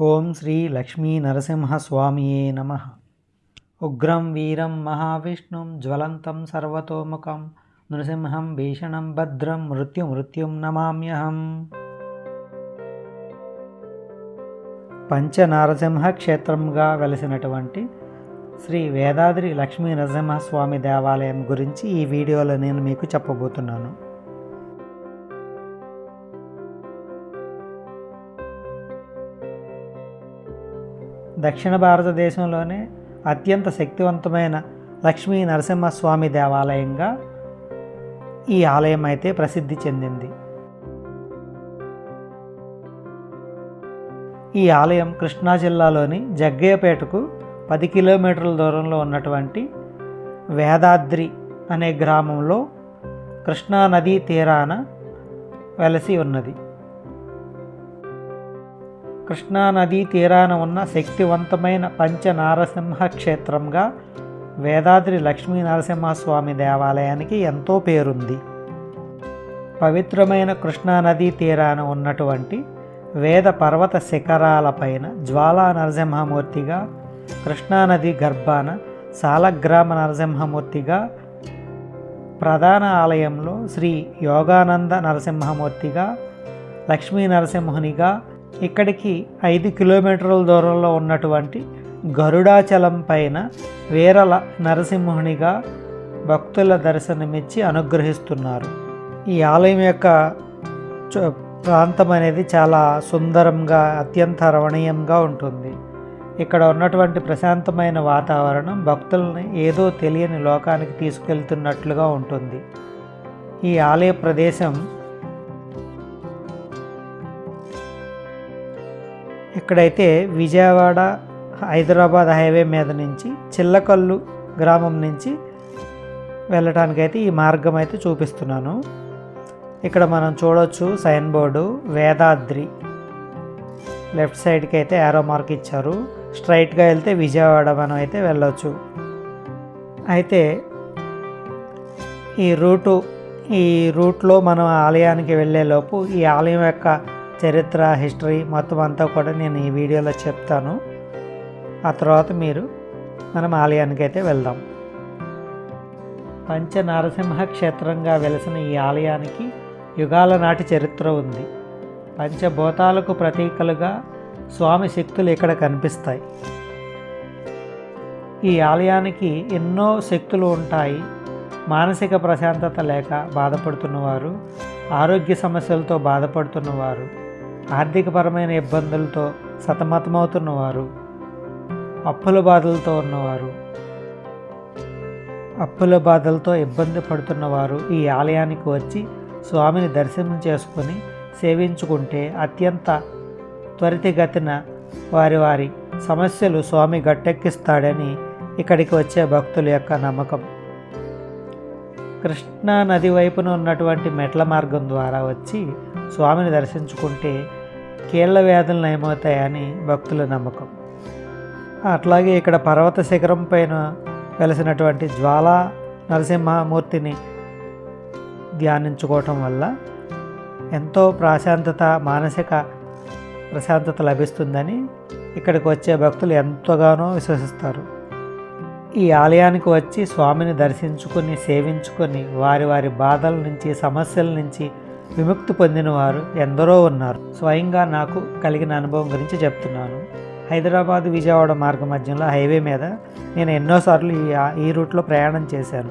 ఓం శ్రీ లక్ష్మీ నరసింహస్వామియే నమ. ఉగ్రం వీరం మహావిష్ణుం జ్వలంతం సర్వతోముఖం నృసింహం భీషణం భద్రం మృత్యు మృత్యుం నమామ్యహం. పంచనారసింహ క్షేత్రంగా వెలసినటువంటి శ్రీ వేదాద్రి లక్ష్మీ నరసింహస్వామి దేవాలయం గురించి ఈ వీడియోలో నేను మీకు చెప్పబోతున్నాను. దక్షిణ భారతదేశంలోనే అత్యంత శక్తివంతమైన లక్ష్మీ నరసింహస్వామి దేవాలయంగా ఈ ఆలయం అయితే ప్రసిద్ధి చెందింది. ఈ ఆలయం కృష్ణా జిల్లాలోని జగ్గయ్యపేటకు పది కిలోమీటర్ల దూరంలో ఉన్నటువంటి వేదాద్రి అనే గ్రామంలో కృష్ణా నదీ తీరాన వెలసి ఉన్నది. కృష్ణానదీ తీరాన ఉన్న శక్తివంతమైన పంచనారసింహ క్షేత్రంగా వేదాద్రి లక్ష్మీ నరసింహస్వామి దేవాలయానికి ఎంతో పేరుంది. పవిత్రమైన కృష్ణానదీ తీరాన ఉన్నటువంటి వేద పర్వత శిఖరాలపైన జ్వాలా నరసింహమూర్తిగా కృష్ణానది గర్భాన సాలగ్రామ నరసింహమూర్తిగా ప్రధాన ఆలయంలో శ్రీ యోగానంద నరసింహమూర్తిగా లక్ష్మీ నరసింహునిగా ఇక్కడికి ఐదు కిలోమీటర్ల దూరంలో ఉన్నటువంటి గరుడాచలం పైన వీరల నరసింహునిగా భక్తుల దర్శనమిచ్చి అనుగ్రహిస్తున్నారు. ఈ ఆలయం యొక్క ప్రాంతం అనేది చాలా సుందరంగా అత్యంత రమణీయంగా ఉంటుంది. ఇక్కడ ఉన్నటువంటి ప్రశాంతమైన వాతావరణం భక్తులను ఏదో తెలియని లోకానికి తీసుకెళ్తున్నట్లుగా ఉంటుంది. ఈ ఆలయ ప్రదేశం ఇక్కడైతే విజయవాడ హైదరాబాద్ హైవే మీద నుంచి చిల్లకల్లు గ్రామం నుంచి వెళ్ళటానికైతే ఈ మార్గం అయితే చూపిస్తున్నాను. ఇక్కడ మనం చూడవచ్చు సైన్ బోర్డు వేదాద్రి. లెఫ్ట్ సైడ్కి అయితే యారో మార్క్ ఇచ్చారు. స్ట్రైట్గా వెళ్తే విజయవాడ మనం అయితే వెళ్ళవచ్చు అయితే ఈ రూటు ఈ రూట్లో మనం ఆలయానికి వెళ్ళేలోపు ఈ ఆలయం యొక్క చరిత్ర హిస్టరీ మొత్తం అంతా కూడా నేను ఈ వీడియోలో చెప్తాను. ఆ తర్వాత మీరు మనం ఆలయానికి అయితే వెళ్దాం. పంచ నరసింహ క్షేత్రంగా వెలసిన ఈ ఆలయానికి యుగాల నాటి చరిత్ర ఉంది. పంచభూతాలకు ప్రతీకలుగా స్వామి శక్తులు ఇక్కడ కనిపిస్తాయి. ఈ ఆలయానికి ఎన్నో శక్తులు ఉంటాయి. మానసిక ప్రశాంతత లేక బాధపడుతున్నవారు ఆరోగ్య సమస్యలతో బాధపడుతున్నవారు ఆర్థికపరమైన ఇబ్బందులతో సతమతమవుతున్నవారు అప్పుల బాధలతో ఉన్నవారు అప్పుల బాధలతో ఇబ్బంది పడుతున్నవారు ఈ ఆలయానికి వచ్చి స్వామిని దర్శనం చేసుకొని సేవించుకుంటే అత్యంత త్వరితగతిన వారి వారి సమస్యలు స్వామి గట్టెక్కిస్తాడని ఇక్కడికి వచ్చే భక్తుల యొక్క నమ్మకం. కృష్ణా నది వైపున ఉన్నటువంటి మెట్ల మార్గం ద్వారా వచ్చి స్వామిని దర్శించుకుంటే కీళ్ళ వ్యాధులు నయమవుతాయని భక్తుల నమ్మకం. అట్లాగే ఇక్కడ పర్వత శిఖరం పైన వెలసినటువంటి జ్వాలా నరసింహమూర్తిని ధ్యానించుకోవటం వల్ల ఎంతో ప్రశాంతత మానసిక ప్రశాంతత లభిస్తుందని ఇక్కడికి వచ్చే భక్తులు ఎంతగానో విశ్వసిస్తారు. ఈ ఆలయానికి వచ్చి స్వామిని దర్శించుకొని సేవించుకొని వారి వారి బాధల నుంచి సమస్యల నుంచి విముక్తి పొందిన వారు ఎందరో ఉన్నారు. స్వయంగా నాకు కలిగిన అనుభవం గురించి చెప్తున్నాను. హైదరాబాద్ విజయవాడ మార్గ మధ్యంలో హైవే మీద నేను ఎన్నోసార్లు ఈ ఈ రూట్లో ప్రయాణం చేశాను.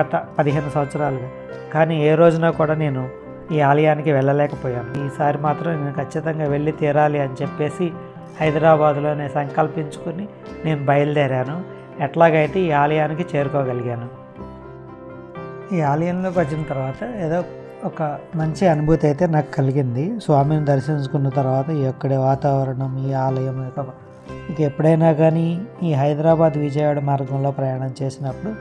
గత పదిహేను సంవత్సరాలుగా. కానీ ఏ రోజున కూడా నేను ఈ ఆలయానికి వెళ్ళలేకపోయాను. ఈసారి మాత్రం నేను ఖచ్చితంగా వెళ్ళి తీరాలి అని చెప్పేసి హైదరాబాద్లోనే సంకల్పించుకుని నేను బయలుదేరాను. ఎట్లాగైతే ఈ ఆలయానికి చేరుకోగలిగాను. ఈ ఆలయంలోకి వచ్చిన తర్వాత ఏదో ఒక మంచి అనుభూతి అయితే నాకు కలిగింది. స్వామిని దర్శించుకున్న తర్వాత ఈ యొక్కడి వాతావరణం ఈ ఆలయం యొక్క ఇక ఎప్పుడైనా కానీ ఈ హైదరాబాద్ విజయవాడ మార్గంలో ప్రయాణం చేసినప్పుడు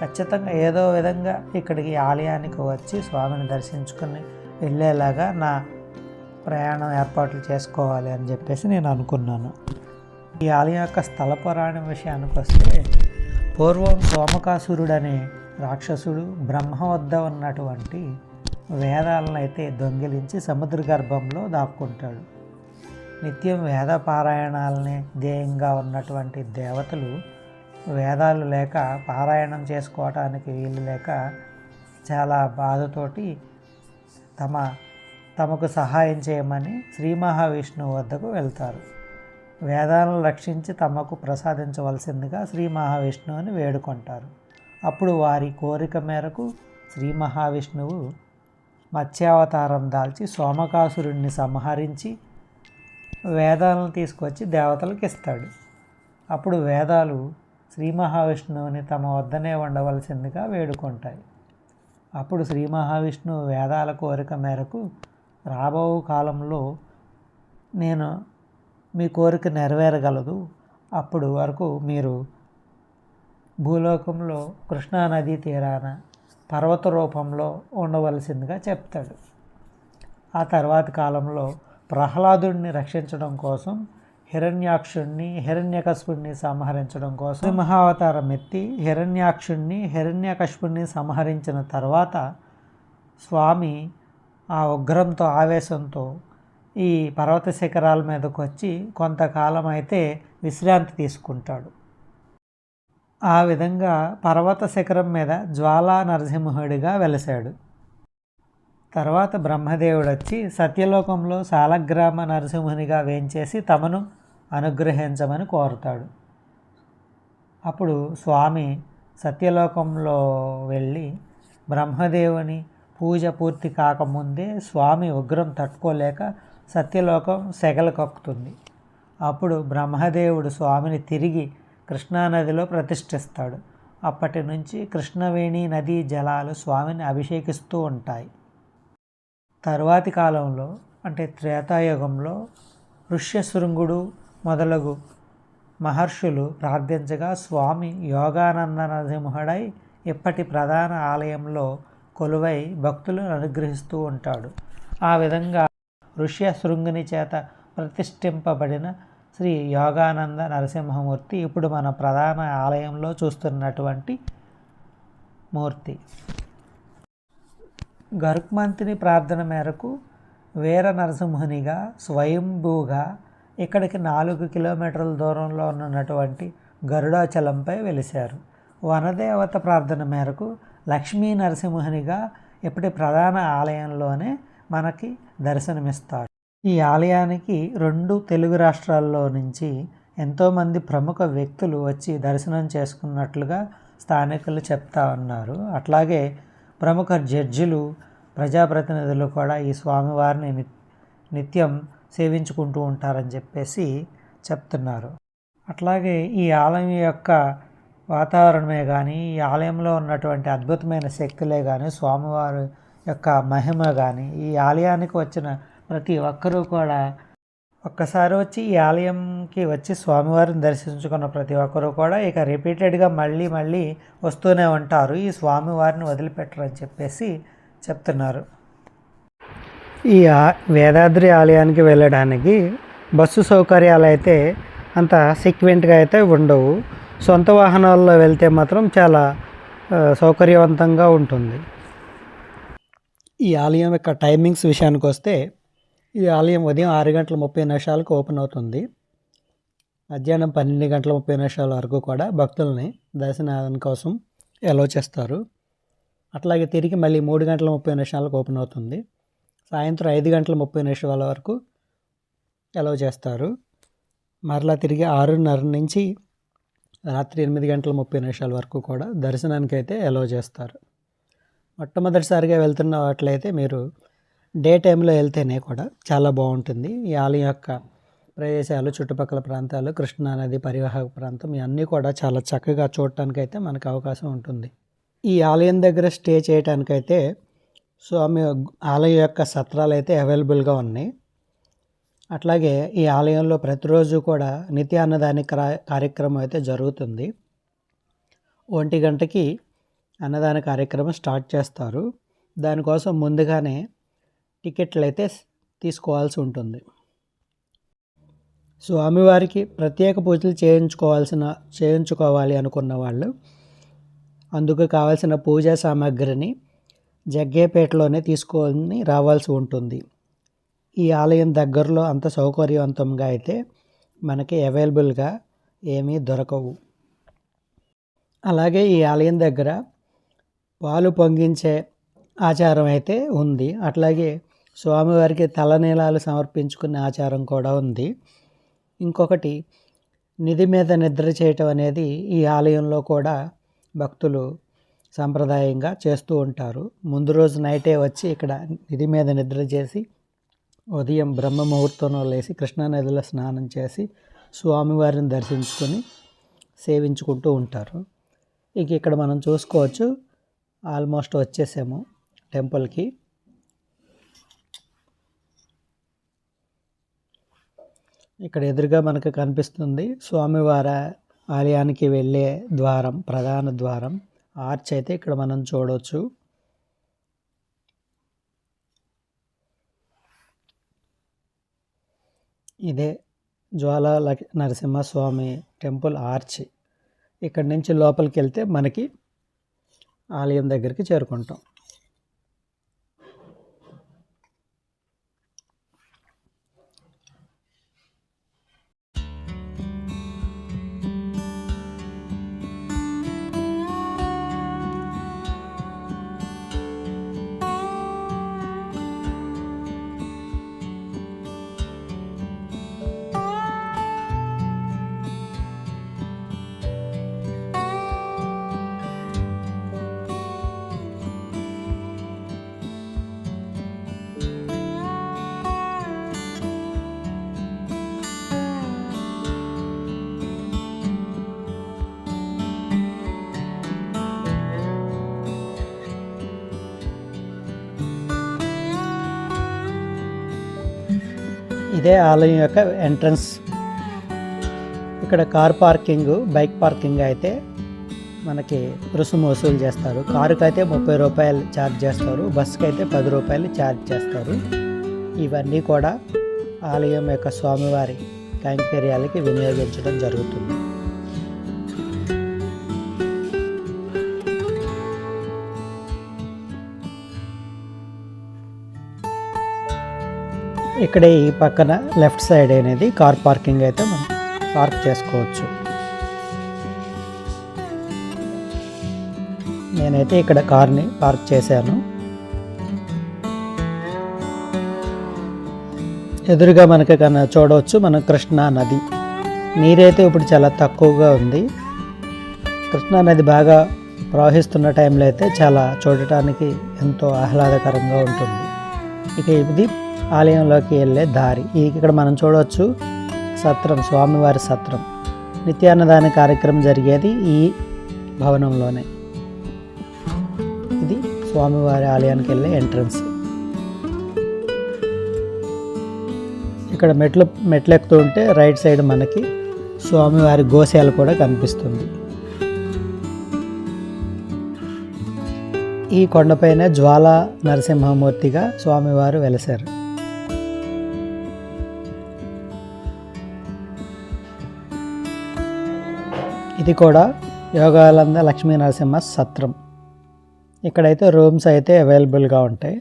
ఖచ్చితంగా ఏదో విధంగా ఇక్కడికి ఆలయానికి వచ్చి స్వామిని దర్శించుకుని వెళ్ళేలాగా నా ప్రయాణం ఏర్పాట్లు చేసుకోవాలి అని చెప్పేసి నేను అనుకున్నాను. ఈ ఆలయం యొక్క స్థల పురాణం విషయానికి వస్తే పూర్వం సోమకాసురుడు అనే రాక్షసుడు బ్రహ్మ వద్ద ఉన్నటువంటి వేదాలను అయితే దొంగిలించి సముద్ర గర్భంలో దాక్కుంటాడు. నిత్యం వేద పారాయణాలనే ధ్యేయంగా ఉన్నటువంటి దేవతలు వేదాలు లేక పారాయణం చేసుకోవటానికి వీలు లేక చాలా బాధతోటి తమ తమకు సహాయం చేయమని శ్రీ మహావిష్ణువు వద్దకు వెళ్తారు. వేదాలను రక్షించి తమకు ప్రసాదించవలసిందిగా శ్రీ మహావిష్ణువుని వేడుకుంటారు. అప్పుడు వారి కోరిక మేరకు శ్రీ మహావిష్ణువు మత్స్యావతారం దాల్చి సోమకాసురుణ్ణి సంహరించి వేదాలను తీసుకొచ్చి దేవతలకు ఇస్తాడు. అప్పుడు వేదాలు శ్రీ మహావిష్ణువుని తమ వద్దనే ఉండవలసిందిగా వేడుకుంటాయి. అప్పుడు శ్రీ మహావిష్ణువు వేదాల కోరిక మేరకు రాబో కాలంలో నేను మీ కోరిక నెరవేరగలదు అప్పుడు వరకు మీరు భూలోకంలో కృష్ణానదీ తీరాన పర్వత రూపంలో ఉండవలసిందిగా చెప్తాడు. ఆ తర్వాత కాలంలో ప్రహ్లాదుడిని రక్షించడం కోసం హిరణ్యాక్షుణ్ణి హిరణ్యకశపుణ్ణి సంహరించడం కోసం సింహావతారం ఎత్తి హిరణ్యాక్షుణ్ణి హిరణ్యకశపుణ్ణి సంహరించిన తర్వాత స్వామి ఆ ఉగ్రంతో ఆవేశంతో ఈ పర్వత శిఖరాల మీదకు వచ్చి కొంతకాలం అయితే విశ్రాంతి తీసుకుంటాడు. ఆ విధంగా పర్వత శిఖరం మీద జ్వాలా నరసింహుడిగా వెలసాడు. తర్వాత బ్రహ్మదేవుడు వచ్చి సత్యలోకంలో సాలగ్రామ నరసింహునిగా వేంచేసి తమను అనుగ్రహించమని కోరుతాడు. అప్పుడు స్వామి సత్యలోకంలో వెళ్ళి బ్రహ్మదేవుని పూజ పూర్తి కాకముందే స్వామి ఉగ్రం తట్టుకోలేక సత్యలోకం సెగలు కక్కుతుంది. అప్పుడు బ్రహ్మదేవుడు స్వామిని తిరిగి కృష్ణానదిలో ప్రతిష్ఠిస్తాడు. అప్పటి నుంచి కృష్ణవేణి నదీ జలాలు స్వామిని అభిషేకిస్తూ ఉంటాయి. తరువాతి కాలంలో అంటే త్రేతాయుగంలో ఋష్యశృంగుడు మొదలగు మహర్షులు ప్రార్థించగా స్వామి యోగానంద నరసింహుడై ఇప్పటి ప్రధాన ఆలయంలో కొలువై భక్తులను అనుగ్రహిస్తూ ఉంటాడు. ఆ విధంగా ఋష్యశృంగుని చేత ప్రతిష్ఠింపబడిన శ్రీ యోగానంద నరసింహమూర్తి ఇప్పుడు మన ప్రధాన ఆలయంలో చూస్తున్నటువంటి మూర్తి. గరుక్మంతిని ప్రార్థన మేరకు వీర నరసింహునిగా స్వయంభూగా ఇక్కడికి నాలుగు కిలోమీటర్ల దూరంలో ఉన్నటువంటి గరుడాచలంపై వెలిశారు. వనదేవత ప్రార్థన మేరకు లక్ష్మీ నరసింహునిగా ఇప్పటి ప్రధాన ఆలయంలోనే మనకి దర్శనమిస్తారు. ఈ ఆలయానికి రెండు తెలుగు రాష్ట్రాల్లో నుంచి ఎంతోమంది ప్రముఖ వ్యక్తులు వచ్చి దర్శనం చేసుకున్నట్లుగా స్థానికులు చెప్తా ఉన్నారు. అట్లాగే ప్రముఖ జడ్జిలు ప్రజాప్రతినిధులు కూడా ఈ స్వామివారిని నిత్యం సేవించుకుంటూ ఉంటారని చెప్పేసి చెప్తున్నారు. అట్లాగే ఈ ఆలయం యొక్క వాతావరణమే కానీ ఈ ఆలయంలో ఉన్నటువంటి అద్భుతమైన శక్తులే కానీ స్వామివారి యొక్క మహిమ కానీ ఈ ఆలయానికి వచ్చిన ప్రతి ఒక్కరూ కూడా ఒక్కసారి వచ్చి ఈ ఆలయంకి వచ్చి స్వామివారిని దర్శించుకున్న ప్రతి ఒక్కరూ కూడా ఇక రిపీటెడ్గా మళ్ళీ మళ్ళీ వస్తూనే ఉంటారు. ఈ స్వామివారిని వదిలిపెట్టరని చెప్పేసి చెప్తున్నారు. ఈ వేదాద్రి ఆలయానికి వెళ్ళడానికి బస్సు సౌకర్యాలు అయితే అంత సీక్వెంట్గా అయితే ఉండవు. సొంత వాహనాల్లో వెళ్తే మాత్రం చాలా సౌకర్యవంతంగా ఉంటుంది. ఈ ఆలయం యొక్క టైమింగ్స్ విషయానికి వస్తే ఈ ఆలయం ఉదయం ఆరు గంటల ముప్పై నిమిషాలకు ఓపెన్ అవుతుంది. మధ్యాహ్నం పన్నెండు గంటల ముప్పై నిమిషాల వరకు కూడా భక్తుల్ని దర్శనం కోసం ఎలో చేస్తారు. అట్లాగే తిరిగి మళ్ళీ మూడు గంటల ముప్పై నిమిషాలకు ఓపెన్ అవుతుంది. సాయంత్రం ఐదు గంటల ముప్పై నిమిషాల వరకు ఎలో చేస్తారు. మరలా తిరిగి ఆరున్నర నుంచి రాత్రి ఎనిమిది గంటల ముప్పై నిమిషాల వరకు కూడా దర్శనానికి అయితే ఎలో చేస్తారు. మొట్టమొదటిసారిగా వెళ్తున్న వాటిలైతే మీరు డే టైంలో వెళ్తేనే కూడా చాలా బాగుంటుంది. ఈ ఆలయం యొక్క ప్రదేశాలు చుట్టుపక్కల ప్రాంతాలు కృష్ణానది పరివాహక ప్రాంతం ఇవన్నీ కూడా చాలా చక్కగా చూడటానికి అయితే మనకు అవకాశం ఉంటుంది. ఈ ఆలయం దగ్గర స్టే చేయడానికైతే స్వామి ఆలయం యొక్క సత్రాలు అయితే అవైలబుల్గా ఉన్నాయి. అట్లాగే ఈ ఆలయంలో ప్రతిరోజు కూడా నిత్య అన్నదాని కార్యక్రమం అయితే జరుగుతుంది. ఒంటి గంటకి అన్నదాన కార్యక్రమం స్టార్ట్ చేస్తారు. దానికోసం ముందుగానే టికెట్లు అయితే తీసుకోవాల్సి ఉంటుంది. స్వామివారికి ప్రత్యేక పూజలు చేయించుకోవాల్సిన చేయించుకోవాలి అనుకున్న వాళ్ళు అందుకు కావాల్సిన పూజా సామాగ్రిని జగ్గేపేటలోనే తీసుకొని రావాల్సి ఉంటుంది. ఈ ఆలయం దగ్గరలో అంత సౌకర్యవంతంగా అయితే మనకి అవైలబుల్గా ఏమీ దొరకవు. అలాగే ఈ ఆలయం దగ్గర పాలు పొంగించే ఆచారం అయితే ఉంది. అట్లాగే స్వామివారికి తలనీలాలు సమర్పించుకునే ఆచారం కూడా ఉంది. ఇంకొకటి నిధి మీద నిద్ర చేయటం అనేది ఈ ఆలయంలో కూడా భక్తులు సాంప్రదాయంగా చేస్తూ ఉంటారు. ముందు రోజు నైటే వచ్చి ఇక్కడ నిధి మీద నిద్ర చేసి ఉదయం బ్రహ్మ ముహూర్తంలో లేచి కృష్ణానదిలో స్నానం చేసి స్వామివారిని దర్శించుకొని సేవించుకుంటూ ఉంటారు. ఇంక ఇక్కడ మనం చూసుకోవచ్చు ఆల్మోస్ట్ వచ్చేసాము టెంపుల్కి. ఇక్కడ ఎదురుగా మనకు కనిపిస్తుంది స్వామివారి ఆలయానికి వెళ్ళే ద్వారం ప్రధాన ద్వారం. ఆర్చ్ అయితే ఇక్కడ మనం చూడవచ్చు ఇదే జ్వాల నరసింహస్వామి టెంపుల్ ఆర్చ్. ఇక్కడి నుంచి లోపలికి వెళ్తే మనకి ఆలయం దగ్గరికి చేరుకుంటాం. ఇదే ఆలయం యొక్క ఎంట్రన్స్. ఇక్కడ కార్ పార్కింగ్ బైక్ పార్కింగ్ అయితే మనకి రుసుము వసూలు చేస్తారు. కారుకి అయితే ముప్పై రూపాయలు ఛార్జ్ చేస్తారు. బస్సుకి అయితే పది రూపాయలు ఛార్జ్ చేస్తారు. ఇవన్నీ కూడా ఆలయం యొక్క స్వామివారి కైంకర్యాలకి వినియోగించడం జరుగుతుంది. ఇక్కడ ఈ పక్కన లెఫ్ట్ సైడ్ అనేది కార్ పార్కింగ్ అయితే మనం పార్క్ చేసుకోవచ్చు. నేనైతే ఇక్కడ కార్ని పార్క్ చేశాను. ఎదురుగా మనకి కన్నా చూడవచ్చు మన కృష్ణా నది. నీరైతే ఇప్పుడు చాలా తక్కువగా ఉంది. కృష్ణా నది బాగా ప్రవహిస్తున్న టైంలో అయితే చాలా చూడటానికి ఎంతో ఆహ్లాదకరంగా ఉంటుంది. ఇక ఇది ఆలయంలోకి వెళ్ళే దారి. ఇక్కడ మనం చూడవచ్చు సత్రం స్వామివారి సత్రం. నిత్యాన్నదాన కార్యక్రమం జరిగేది ఈ భవనంలోనే. ఇది స్వామివారి ఆలయానికి వెళ్ళే ఎంట్రన్స్. ఇక్కడ మెట్లు మెట్లు ఎక్కుతూ ఉంటే రైట్ సైడ్ మనకి స్వామివారి గోశాల కూడా కనిపిస్తుంది. ఈ కొండపైన జ్వాల నరసింహమూర్తిగా స్వామివారు వెలసారు ఇది కూడా యోగాలంద లక్ష్మీ నరసింహ సత్రం. ఇక్కడైతే రూమ్స్ అయితే అవైలబుల్గా ఉంటాయి.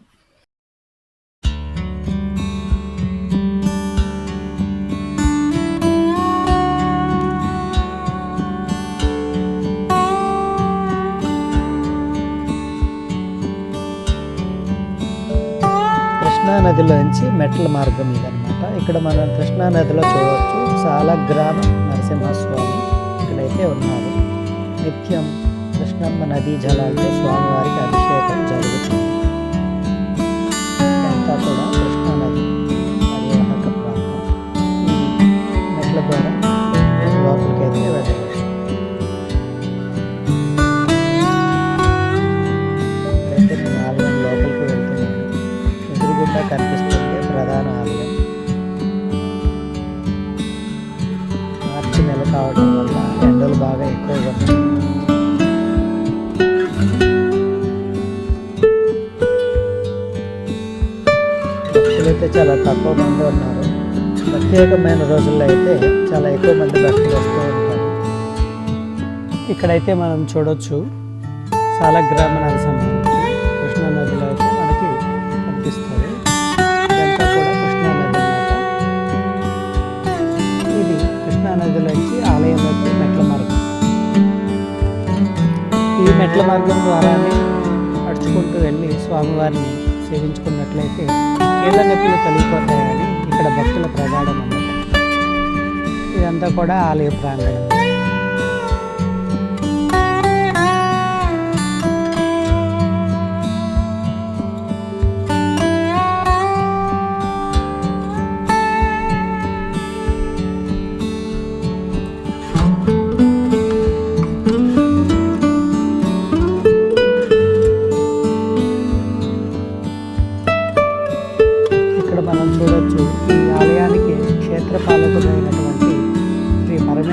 కృష్ణానదిలోంచి మెట్ల మార్గం ఇదనమాట ఇక్కడ మనం కృష్ణానదిలో చూడవచ్చు చాలా గ్రామ నరసింహస్వామి. ఇక్కడైతే ఉన్నారు. నిత్యం కృష్ణమ్మ నదీ జలాలతో స్వామివారికి అభిషేకం జరుగుతుంది. ఇదంతా కూడా కృష్ణానది పర్యాటక ప్రాంతం. మెట్ల ద్వారా వెళ్ళవచ్చు. నేను ఆలయం లోపలికి వెళ్తున్నాను ఎదురుగుండా కనిపిస్తుంది ప్రధాన ఆలయం. అయితే చాలా తక్కువ మంది ఉన్నారు. ప్రత్యేకమైన రోజుల్లో అయితే చాలా ఎక్కువ మంది భక్తులు వస్తూ ఉంటారు. ఇక్కడైతే మనం చూడొచ్చు సాలగ్రామనానికి సంబంధించి కృష్ణా నదిలో అయితే మనకి కనిపిస్తుంది. ఇదంతా కృష్ణా నది ఇది కృష్ణా నదిలోంచి మెట్ల మార్గం. ఈ మెట్ల మార్గం ద్వారానే నడుచుకుంటూ వెళ్ళి స్వామివారిని సేవించుకున్నట్లయితే కీళ్ళ నొప్పులు తొలగిపోతాయని ఇక్కడ భక్తుల ప్రగాఢం అన్నమాట ఇదంతా కూడా ఆలయ ప్రాంగణం.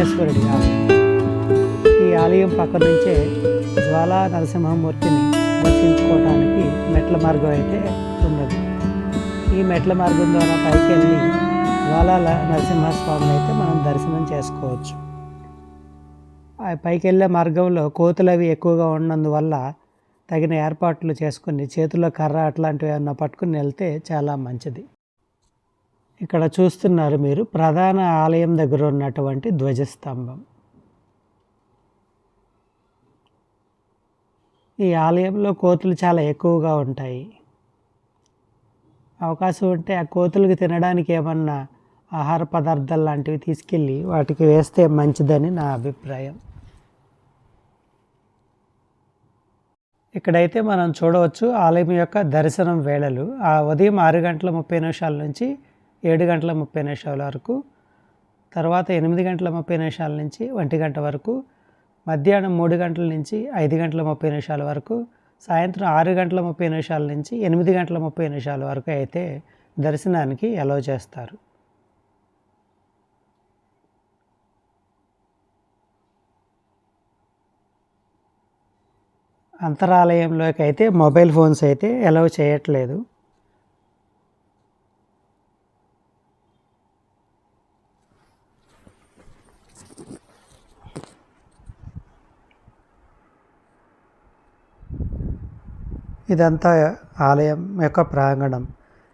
వెంకటేశ్వరుడి ఆలయం. ఈ ఆలయం పక్క నుంచే జ్వాలా నరసింహమూర్తిని దర్శించుకోవడానికి మెట్ల మార్గం అయితే ఉన్నది. ఈ మెట్ల మార్గం ద్వారా పైకి వెళ్ళి జ్వాలా నరసింహస్వామిని అయితే మనం దర్శనం చేసుకోవచ్చు. ఆ పైకి వెళ్ళే మార్గంలో కోతులు అవి ఎక్కువగా ఉన్నందువల్ల తగిన ఏర్పాట్లు చేసుకుని చేతిలో కర్ర అట్లాంటివి ఏమన్నా పట్టుకుని వెళ్తే చాలా మంచిది. ఇక్కడ చూస్తున్నారు మీరు ప్రధాన ఆలయం దగ్గర ఉన్నటువంటి ధ్వజస్తంభం. ఈ ఆలయంలో కోతులు చాలా ఎక్కువగా ఉంటాయి. అవకాశం ఉంటే ఆ కోతులకు తినడానికి ఏమన్నా ఆహార పదార్థాలు లాంటివి తీసుకెళ్ళి వాటికి వేస్తే మంచిదని నా అభిప్రాయం. ఇక్కడైతే మనం చూడవచ్చు ఆలయం యొక్క దర్శనం వేళలు. ఆ ఉదయం ఆరు గంటల ముప్పై నిమిషాల నుంచి ఏడు గంటల ముప్పై నిమిషాల వరకు తర్వాత ఎనిమిది గంటల ముప్పై నిమిషాల నుంచి ఒంటి గంట వరకు మధ్యాహ్నం మూడు గంటల నుంచి ఐదు గంటల ముప్పై నిమిషాల వరకు సాయంత్రం ఆరు గంటల ముప్పై నిమిషాల నుంచి ఎనిమిది గంటల ముప్పై నిమిషాల వరకు అయితే దర్శనానికి అలౌ చేస్తారు. అంతరాలయంలోకి అయితే మొబైల్ ఫోన్స్ అయితే అలౌ చేయట్లేదు. ఇదంతా ఆలయం యొక్క ప్రాంగణం.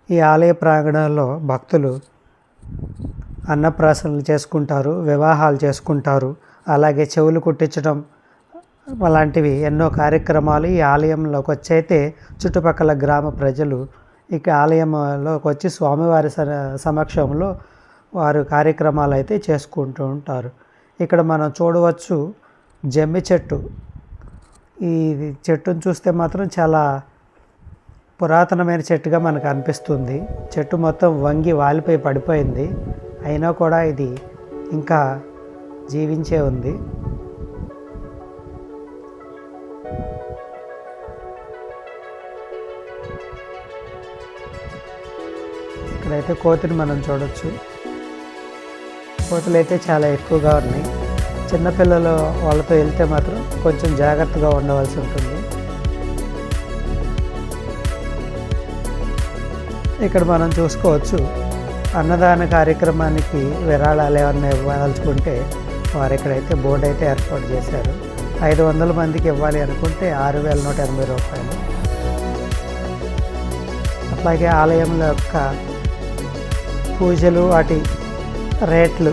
ఈ ఆలయ ప్రాంగణంలో భక్తులు అన్నప్రాసనలు చేసుకుంటారు వివాహాలు చేసుకుంటారు అలాగే చెవులు కుట్టించడం అలాంటివి ఎన్నో కార్యక్రమాలు ఈ ఆలయంలోకి వచ్చైతే చుట్టుపక్కల గ్రామ ప్రజలు ఇక ఆలయంలోకి వచ్చి స్వామివారి సమక్షంలో వారు కార్యక్రమాలు అయితే చేసుకుంటూ ఉంటారు. ఇక్కడ మనం చూడవచ్చు జమ్మి చెట్టు. ఈ చెట్టును చూస్తే మాత్రం చాలా పురాతనమైన చెట్టుగా మనకు అనిపిస్తుంది. చెట్టు మొత్తం వంగి వాలిపోయి పడిపోయింది. అయినా కూడా ఇది ఇంకా జీవించే ఉంది. ఇక్కడైతే కోతిని మనం చూడొచ్చు. కోతులు అయితే చాలా ఎక్కువగా ఉన్నాయి. చిన్నపిల్లలు వాళ్ళతో వెళ్తే మాత్రం కొంచెం జాగ్రత్తగా ఉండవలసి ఉంటుంది. ఇక్కడ మనం చూసుకోవచ్చు అన్నదాన కార్యక్రమానికి విరాళాలు ఏమన్నా ఇవ్వాలనుకుంటే వారు ఇక్కడైతే బోర్డు అయితే ఏర్పాటు చేశారు. ఐదు వందల మందికి ఇవ్వాలి అనుకుంటే ఆరు వేల నూట ఎనభై రూపాయలు. అట్లాగే ఆలయంలో యొక్క పూజలు వాటి రేట్లు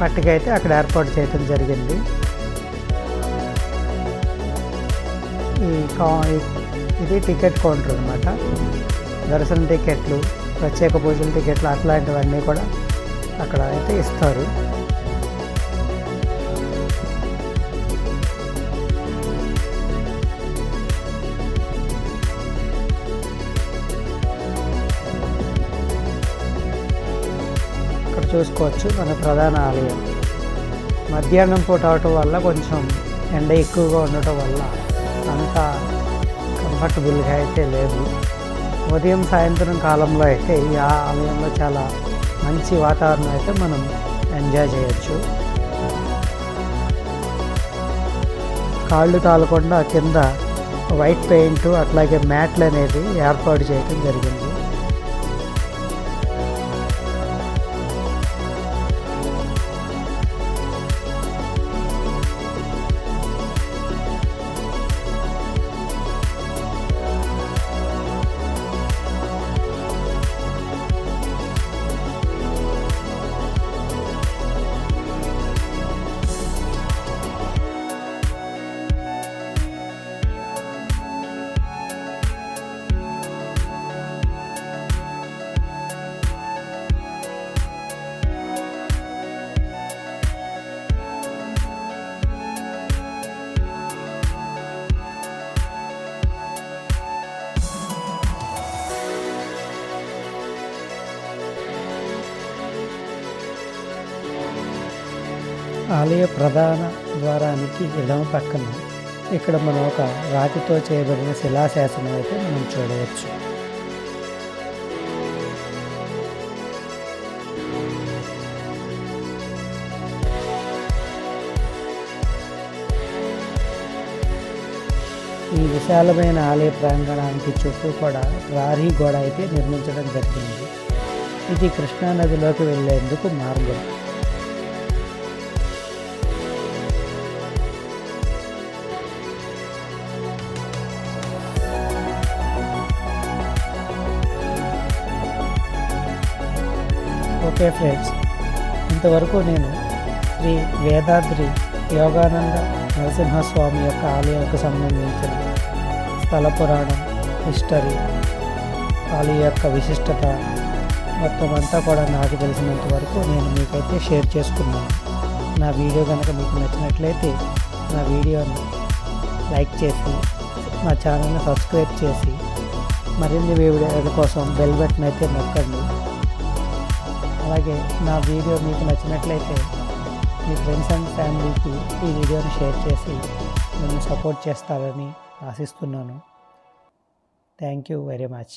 పట్టికైతే అక్కడ ఏర్పాటు చేయడం జరిగింది. ఈ ఇది టికెట్ కౌంటర్ అనమాట దర్శన టికెట్లు ప్రత్యేక పూజల టికెట్లు అట్లాంటివన్నీ కూడా అక్కడ అయితే ఇస్తారు. ఇక్కడ చూసుకోవచ్చు మన ప్రధాన ఆలయం. మధ్యాహ్నం పూట అవటం వల్ల కొంచెం ఎండ ఎక్కువగా ఉండటం వల్ల అంత కంఫర్టబుల్గా అయితే లేదు. ఉదయం సాయంత్రం కాలంలో అయితే ఈ ఆలయంలో చాలా మంచి వాతావరణం అయితే మనం ఎంజాయ్ చేయొచ్చు. కాళ్ళు తాలకుండా కింద వైట్ పెయింట్ అట్లాగే మ్యాట్లు అనేది ఏర్పాటు చేయడం జరిగింది. ఆలయ ప్రధాన ద్వారానికి ఎడమ పక్కన ఇక్కడ మనం ఒక రాతితో చేయబడిన శిలాశాసనం అయితే మనం చూడవచ్చు. ఈ విశాలమైన ఆలయ ప్రాంగణానికి చుట్టూ కూడా రారీ గోడ అయితే నిర్మించడం జరిగింది. ఇది కృష్ణా నదిలోకి మార్గం. Okay friends. ఇంతవరకు నేను శ్రీ వేదాద్రి యోగానంద నరసింహస్వామి యొక్క ఆలయానికి సంబంధించిన స్థల పురాణం హిస్టరీ ఆలయ యొక్క విశిష్టత మొత్తం అంతా కూడా నాకు తెలిసినంత వరకు నేను మీకైతే షేర్ చేసుకున్నాను. నా వీడియో కనుక మీకు నచ్చినట్లయితే నా వీడియోని లైక్ చేసి నా ఛానల్ని సబ్స్క్రైబ్ చేసి మరిన్ని వీడియోల కోసం బెల్ బటన్ అయితే నొక్కండి. అలాగే నా వీడియో మీకు నచ్చినట్లయితే మీ ఫ్రెండ్స్ అండ్ ఫ్యామిలీకి ఈ వీడియోని షేర్ చేసి నన్ను సపోర్ట్ చేస్తారని ఆశిస్తున్నాను. Thank you very much.